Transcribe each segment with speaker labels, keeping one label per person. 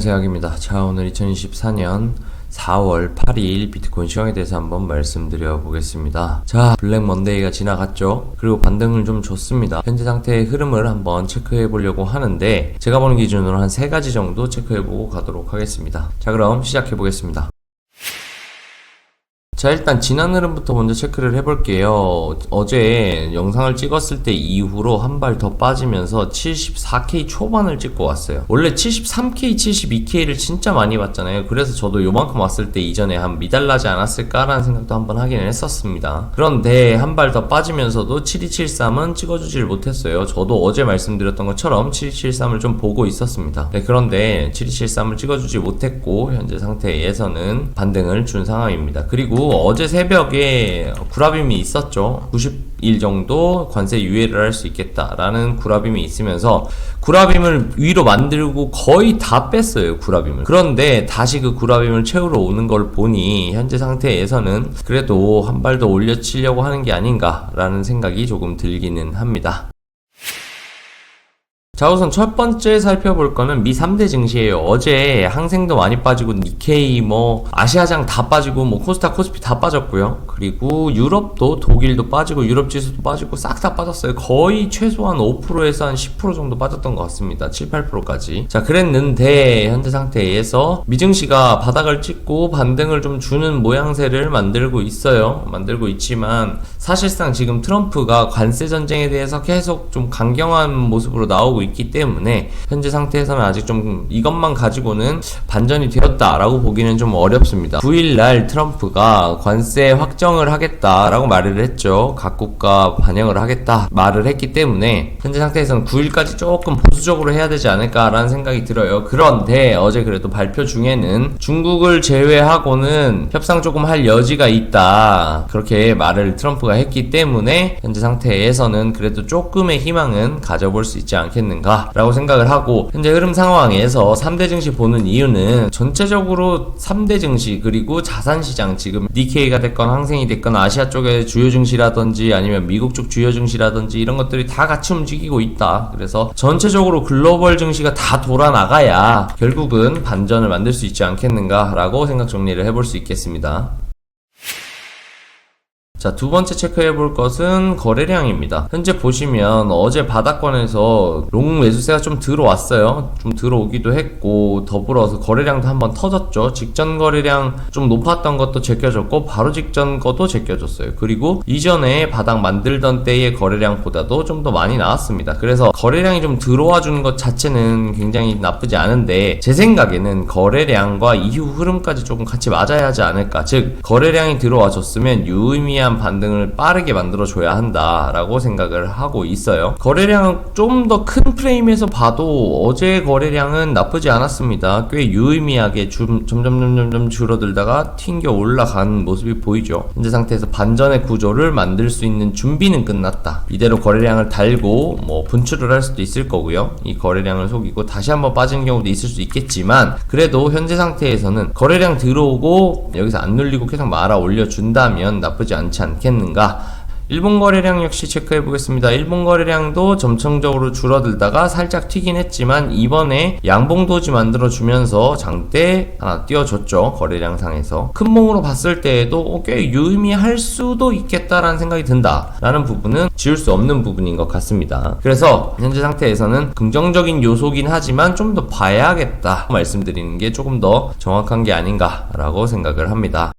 Speaker 1: 안녕하세요 학입니다. 자 오늘 2024년 4월 8일 비트코인 시황에 대해서 한번 말씀드려 보겠습니다. 자 블랙 먼데이가 지나갔죠. 그리고 반등을 좀 줬습니다. 현재 상태의 흐름을 한번 체크해 보려고 하는데 제가 보는 기준으로 한 세 가지 정도 체크해 보고 가도록 하겠습니다. 자 그럼 시작해 보겠습니다. 자 일단 지난 흐름부터 먼저 체크를 해볼게요. 어제 영상을 찍었을 때 이후로 한 발 더 빠지면서 74K 초반을 찍고 왔어요. 원래 73K 72K를 진짜 많이 봤잖아요. 그래서 저도 요만큼 왔을 때 이전에 한 미달나지 않았을까라는 생각도 한번 하기는 했었습니다. 그런데 한 발 더 빠지면서도 7273은 찍어주질 못했어요. 저도 어제 말씀드렸던 것처럼 7273을 좀 보고 있었습니다. 네, 그런데 7273을 찍어주지 못했고 현재 상태에서는 반등을 준 상황입니다. 그리고 어제 새벽에 구라빔이 있었죠. 90일 정도 관세 유예를 할 수 있겠다라는 구라빔이 있으면서 구라빔을 위로 만들고 거의 다 뺐어요. 구라빔을. 그런데 다시 그 구라빔을 채우러 오는 걸 보니 현재 상태에서는 그래도 한 발 더 올려치려고 하는 게 아닌가라는 생각이 조금 들기는 합니다. 자 우선 첫 번째 살펴볼 거는 미 3대 증시예요. 어제 항생도 많이 빠지고 니케이 뭐 아시아장 다 빠지고 뭐 코스타 코스피 다 빠졌고요. 그리고 유럽도 독일도 빠지고 유럽 지수도 빠지고 싹 다 빠졌어요. 거의 최소한 5%에서 한 10% 정도 빠졌던 것 같습니다. 7, 8%까지. 자 그랬는데 현재 상태에서 미증시가 바닥을 찍고 반등을 좀 주는 모양새를 만들고 있어요. 만들고 있지만 사실상 지금 트럼프가 관세 전쟁에 대해서 계속 좀 강경한 모습으로 나오고 있기 때문에 현재 상태에서는 아직 좀 이것만 가지고는 반전이 되었다라고 보기는 좀 어렵습니다. 9일날 트럼프가 관세 확정을 하겠다라고 말을 했죠. 각국과 반영을 하겠다 말을 했기 때문에 현재 상태에서는 9일까지 조금 보수적으로 해야 되지 않을까라는 생각이 들어요. 그런데 어제 그래도 발표 중에는 중국을 제외하고는 협상 조금 할 여지가 있다. 그렇게 말을 트럼프가 했기 때문에 현재 상태에서는 그래도 조금의 희망은 가져볼 수 있지 않겠는가 라고 생각을 하고 현재 흐름 상황에서 3대 증시 보는 이유는 전체적으로 3대 증시 그리고 자산시장. 지금 니케이가 됐건 항생이 됐건 아시아 쪽의 주요 증시라든지 아니면 미국 쪽 주요 증시라든지 이런 것들이 다 같이 움직이고 있다. 그래서 전체적으로 글로벌 증시가 다 돌아나가야 결국은 반전을 만들 수 있지 않겠는가? 라고 생각 정리를 해볼 수 있겠습니다 자, 두 번째 체크해 볼 것은 거래량입니다. 현재 보시면 어제 바닥권에서 롱 매수세가 좀 들어왔어요. 좀 들어오기도 했고, 더불어서 거래량도 한번 터졌죠. 직전 거래량 좀 높았던 것도 제껴졌고, 바로 직전 것도 제껴졌어요. 그리고 이전에 바닥 만들던 때의 거래량보다도 좀 더 많이 나왔습니다. 그래서 거래량이 좀 들어와 주는 것 자체는 굉장히 나쁘지 않은데, 제 생각에는 거래량과 이후 흐름까지 조금 같이 맞아야 하지 않을까. 즉, 거래량이 들어와 줬으면 유의미한 반등을 빠르게 만들어줘야 한다라고 생각을 하고 있어요. 거래량은 좀더 큰 프레임에서 봐도 어제 거래량은 나쁘지 않았습니다. 꽤 유의미하게 좀, 점점 점점 줄어들다가 튕겨 올라간 모습이 보이죠. 현재 상태에서 반전의 구조를 만들 수 있는 준비는 끝났다. 이대로 거래량을 달고 뭐 분출을 할 수도 있을 거고요. 이 거래량을 속이고 다시 한번 빠진 경우도 있을 수 있겠지만 그래도 현재 상태에서는 거래량 들어오고 여기서 안 눌리고 계속 말아 올려준다면 나쁘지 않지 않겠는가 일본 거래량 역시 체크해 보겠습니다. 일본 거래량도 점층적으로 줄어들다가 살짝 튀긴 했지만 이번에 양봉도지 만들어 주면서 장대 하나 띄워줬죠. 거래량 상에서 큰 몽으로 봤을 때에도 꽤 유의미할 수도 있겠다라는 생각이 든다 라는 부분은 지울 수 없는 부분인 것 같습니다. 그래서 현재 상태에서는 긍정적인 요소긴 하지만 좀 더 봐야겠다 말씀드리는 게 조금 더 정확한 게 아닌가라고 생각을 합니다.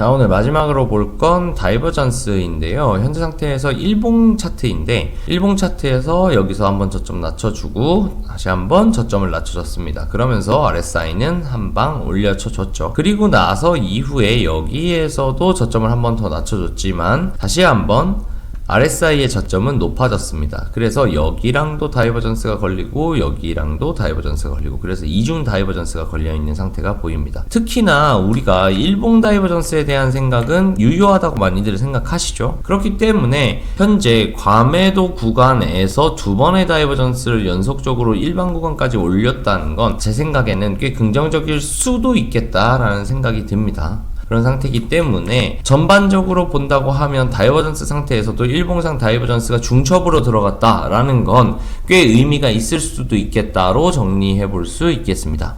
Speaker 1: 자 오늘 마지막으로 볼 건 다이버전스인데요. 현재 상태에서 일봉 차트인데 일봉 차트에서 여기서 한번 저점 낮춰주고 다시 한번 저점을 낮춰줬습니다. 그러면서 RSI는 한 방 올려쳐줬죠. 그리고 나서 이후에 여기에서도 저점을 한번 더 낮춰줬지만 다시 한번 RSI의 저점은 높아졌습니다. 그래서 여기랑도 다이버전스가 걸리고 여기랑도 다이버전스가 걸리고 그래서 이중 다이버전스가 걸려 있는 상태가 보입니다. 특히나 우리가 일봉 다이버전스에 대한 생각은 유효하다고 많이들 생각하시죠. 그렇기 때문에 현재 과매도 구간에서 두 번의 다이버전스를 연속적으로 일반 구간까지 올렸다는 건 제 생각에는 꽤 긍정적일 수도 있겠다라는 생각이 듭니다. 그런 상태이기 때문에 전반적으로 본다고 하면 다이버전스 상태에서도 일봉상 다이버전스가 중첩으로 들어갔다라는 건 꽤 의미가 있을 수도 있겠다로 정리해 볼 수 있겠습니다.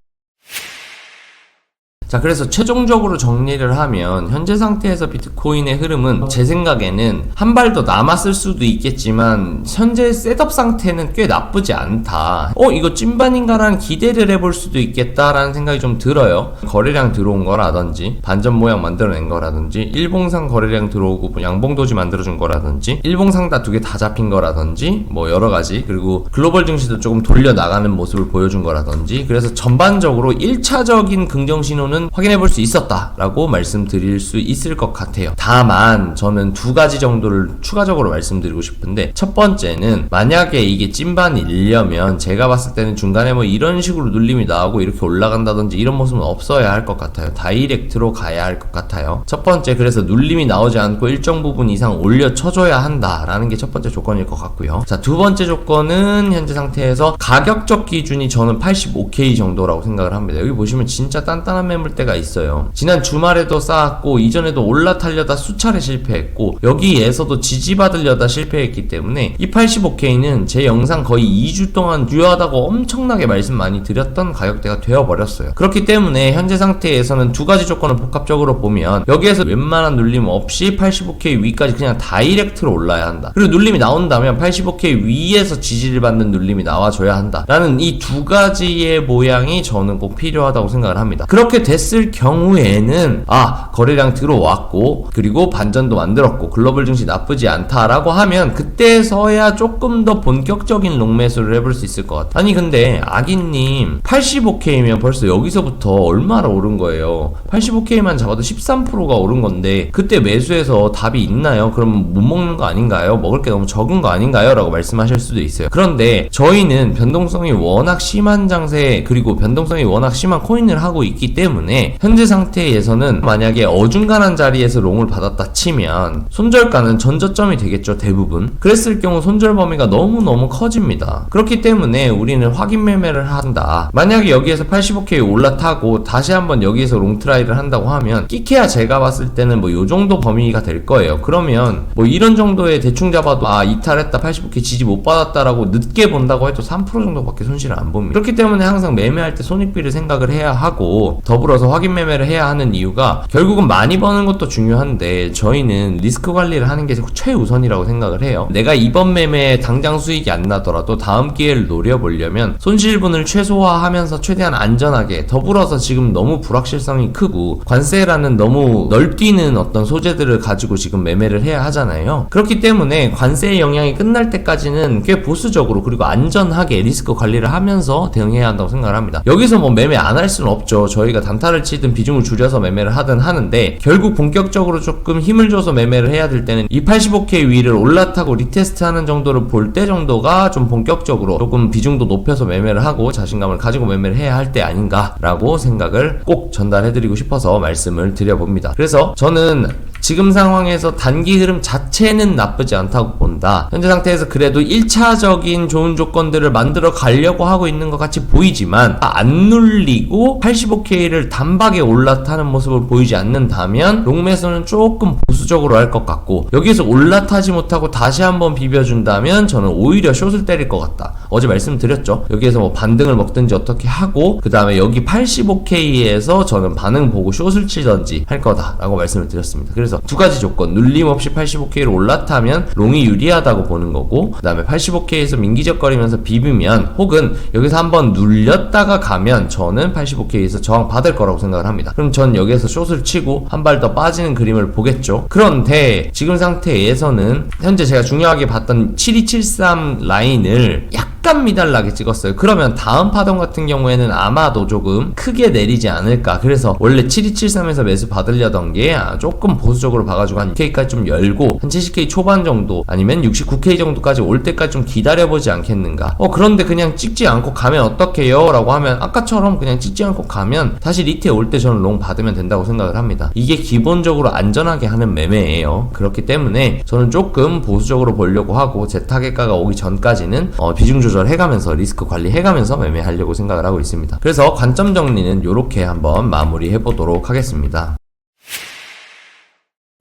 Speaker 1: 자, 그래서 최종적으로 정리를 하면 현재 상태에서 비트코인의 흐름은 제 생각에는 한 발 더 남았을 수도 있겠지만 현재 셋업 상태는 꽤 나쁘지 않다. 어, 이거 찐반인가라는 기대를 해볼 수도 있겠다라는 생각이 좀 들어요. 거래량 들어온 거라든지 반전 모양 만들어낸 거라든지 일봉상 거래량 들어오고 뭐 양봉도지 만들어준 거라든지 일봉상 다 두 개 다 잡힌 거라든지 뭐 여러 가지 그리고 글로벌 증시도 조금 돌려 나가는 모습을 보여준 거라든지 그래서 전반적으로 1차적인 긍정 신호는 확인해 볼 수 있었다라고 말씀드릴 수 있을 것 같아요. 다만 저는 두 가지 정도를 추가적으로 말씀드리고 싶은데 첫 번째는 만약에 이게 찐반이려면 제가 봤을 때는 중간에 뭐 이런 식으로 눌림이 나오고 이렇게 올라간다든지 이런 모습은 없어야 할 것 같아요. 다이렉트로 가야 할 것 같아요. 첫 번째 그래서 눌림이 나오지 않고 일정 부분 이상 올려 쳐줘야 한다라는 게 첫 번째 조건일 것 같고요. 자 두 번째 조건은 현재 상태에서 가격적 기준이 저는 85K 정도라고 생각을 합니다. 여기 보시면 진짜 단단한 매물 대가 있어요. 지난 주말에도 쌓았고 이전에도 올라타려다 수차례 실패했고 여기에서도 지지받으려다 실패했기 때문에 이 85K는 제 영상 거의 2주 동안 유효하다고 엄청나게 말씀 많이 드렸던 가격대가 되어버렸어요. 그렇기 때문에 현재 상태에서는 두 가지 조건을 복합적으로 보면 여기에서 웬만한 눌림 없이 85K 위까지 그냥 다이렉트로 올라야 한다. 그리고 눌림이 나온다면 85K 위에서 지지를 받는 눌림이 나와줘야 한다. 라는 이 두 가지의 모양이 저는 꼭 필요하다고 생각을 합니다. 그렇게 됐을 경우에는 아 거래량 들어왔고 그리고 반전도 만들었고 글로벌 증시 나쁘지 않다라고 하면 그때서야 조금 더 본격적인 롱매수를 해볼 수 있을 것 같아. 아니 근데 아기님 85K면 벌써 여기서부터 얼마나 오른 거예요? 85K만 잡아도 13%가 오른 건데 그때 매수해서 답이 있나요? 그럼 못 먹는 거 아닌가요? 먹을 게 너무 적은 거 아닌가요? 라고 말씀하실 수도 있어요. 그런데 저희는 변동성이 워낙 심한 장세 그리고 변동성이 워낙 심한 코인을 하고 있기 때문에 현재 상태에서는 만약에 어중간한 자리에서 롱을 받았다 치면 손절가는 전저점이 되겠죠 대부분. 그랬을 경우 손절 범위가 너무너무 커집니다. 그렇기 때문에 우리는 확인 매매를 한다. 만약에 여기에서 85K 올라타고 다시 한번 여기에서 롱 트라이를 한다고 하면 끼케야 제가 봤을 때는 뭐 요 정도 범위가 될 거예요. 그러면 뭐 이런 정도의 대충 잡아도 아 이탈했다 85K 지지 못 받았다라고 늦게 본다고 해도 3% 정도밖에 손실을 안 봅니다. 그렇기 때문에 항상 매매할 때 손익비를 생각을 해야 하고 더불어 서 확인 매매를 해야 하는 이유가 결국은 많이 버는 것도 중요한데 저희는 리스크 관리를 하는 게 최우선이라고 생각을 해요. 내가 이번 매매에 당장 수익이 안 나더라도 다음 기회를 노려보려면 손실분을 최소화하면서 최대한 안전하게 더불어서 지금 너무 불확실성이 크고 관세라는 너무 널뛰는 어떤 소재들을 가지고 지금 매매를 해야 하잖아요. 그렇기 때문에 관세의 영향이 끝날 때까지는 꽤 보수적으로 그리고 안전하게 리스크 관리를 하면서 대응해야 한다고 생각을 합니다. 여기서 뭐 매매 안 할 수는 없죠. 저희가 단타 를 치든 비중을 줄여서 매매를 하든 하는데 결국 본격적으로 조금 힘을 줘서 매매를 해야 될 때는 이 85K 위를 올라타고 리테스트 하는 정도를 볼 때 정도가 좀 본격적으로 조금 비중도 높여서 매매를 하고 자신감을 가지고 매매를 해야 할 때 아닌가라고 생각을 꼭 전달해드리고 싶어서 말씀을 드려봅니다. 그래서 저는 지금 상황에서 단기 흐름 자체는 나쁘지 않다고 본다. 현재 상태에서 그래도 1차적인 좋은 조건들을 만들어 가려고 하고 있는 것 같이 보이지만 안 눌리고 85K를 단박에 올라타는 모습을 보이지 않는다면 롱매수는 조금 보수적으로 할 것 같고 여기서 올라타지 못하고 다시 한번 비벼준다면 저는 오히려 숏을 때릴 것 같다. 어제 말씀드렸죠. 여기에서 뭐 반등을 먹든지 어떻게 하고 그 다음에 여기 85K에서 저는 반응 보고 숏을 치던지 할 거다라고 말씀을 드렸습니다. 그래서 두 가지 조건 눌림 없이 85K를 올라타면 롱이 유리하다고 보는 거고 그 다음에 85K에서 민기적거리면서 비비면 혹은 여기서 한번 눌렸다가 가면 저는 85K에서 저항 받을 거라고 생각을 합니다. 그럼 전 여기에서 숏을 치고 한 발 더 빠지는 그림을 보겠죠. 그런데 지금 상태에서는 현재 제가 중요하게 봤던 7273 라인을 약 간 미달나게 찍었어요. 그러면 다음 파동 같은 경우에는 아마도 조금 크게 내리지 않을까. 그래서 원래 7273에서 매수 받으려던 게 아, 조금 보수적으로 봐가지고 한 6K까지 좀 열고 한 70K 초반 정도 아니면 69K 정도까지 올 때까지 좀 기다려보지 않겠는가. 어 그런데 그냥 찍지 않고 가면 어떡해요? 라고 하면 아까처럼 그냥 찍지 않고 가면 다시 리트에 올 때 저는 롱 받으면 된다고 생각을 합니다. 이게 기본적으로 안전하게 하는 매매예요. 그렇기 때문에 저는 조금 보수적으로 보려고 하고 제 타겟가가 오기 전까지는 어, 비중 조절 해가면서 리스크 관리 해가면서 매매하려고 생각을 하고 있습니다. 그래서 관점 정리는 이렇게 한번 마무리 해보도록 하겠습니다.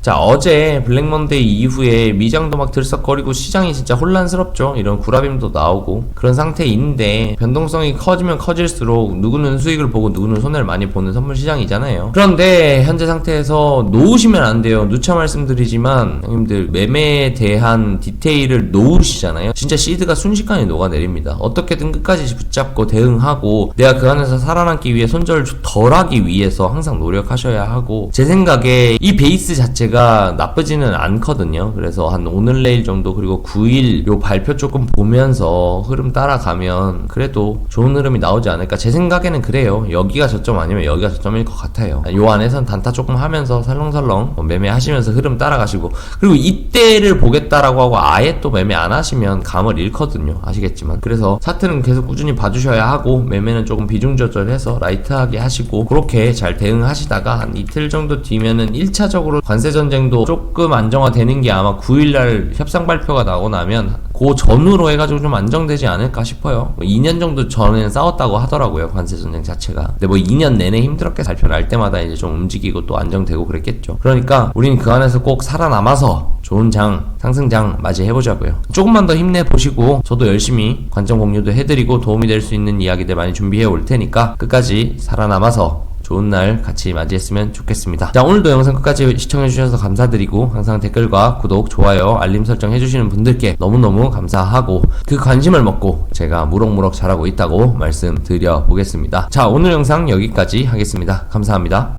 Speaker 1: 자, 어제 블랙먼데이 이후에 미장도 막 들썩거리고 시장이 진짜 혼란스럽죠. 이런 구라빔도 나오고 그런 상태인데 변동성이 커지면 커질수록 누구는 수익을 보고 누구는 손해를 많이 보는 선물 시장이잖아요. 그런데 현재 상태에서 놓으시면 안 돼요. 누차 말씀드리지만 형님들 매매에 대한 디테일을 놓으시잖아요. 진짜 시드가 순식간에 녹아내립니다. 어떻게든 끝까지 붙잡고 대응하고 내가 그 안에서 살아남기 위해 손절을 덜 하기 위해서 항상 노력하셔야 하고 제 생각에 이 베이스 자체가 나쁘지는 않거든요. 그래서 한 오늘 내일 정도 그리고 9일 요 발표 조금 보면서 흐름 따라가면 그래도 좋은 흐름이 나오지 않을까 제 생각에는 그래요. 여기가 저점 아니면 여기가 저점일 것 같아요. 요 안에선 단타 조금 하면서 살렁살렁 뭐 매매하시면서 흐름 따라가시고 그리고 이때를 보겠다라고 하고 아예 또 매매 안 하시면 감을 잃거든요. 아시겠지만 그래서 차트는 계속 꾸준히 봐주셔야 하고 매매는 조금 비중 조절해서 라이트하게 하시고 그렇게 잘 대응하시다가 한 이틀 정도 뒤면은 1차적으로 관세 전 쟁도 조금 안정화되는 게 아마 9일날 협상 발표가 나고 나면 그 전후로 해가지고 좀 안정되지 않을까 싶어요. 뭐 2년 정도 전에는 싸웠다고 하더라고요 관세 전쟁 자체가. 근데 뭐 2년 내내 힘들었게 발표 날 때마다 이제 좀 움직이고 또 안정되고 그랬겠죠. 그러니까 우린 그 안에서 꼭 살아남아서 좋은 장, 상승장 맞이해 보자고요. 조금만 더 힘내 보시고 저도 열심히 관점 공유도 해드리고 도움이 될 수 있는 이야기들 많이 준비해 올 테니까 끝까지 살아남아서 좋은 날 같이 맞이했으면 좋겠습니다. 자, 오늘도 영상 끝까지 시청해주셔서 감사드리고, 항상 댓글과 구독, 좋아요, 알림 설정 해주시는 분들께 너무너무 감사하고, 그 관심을 먹고 제가 무럭무럭 잘하고 있다고 말씀드려 보겠습니다. 자, 오늘 영상 여기까지 하겠습니다. 감사합니다.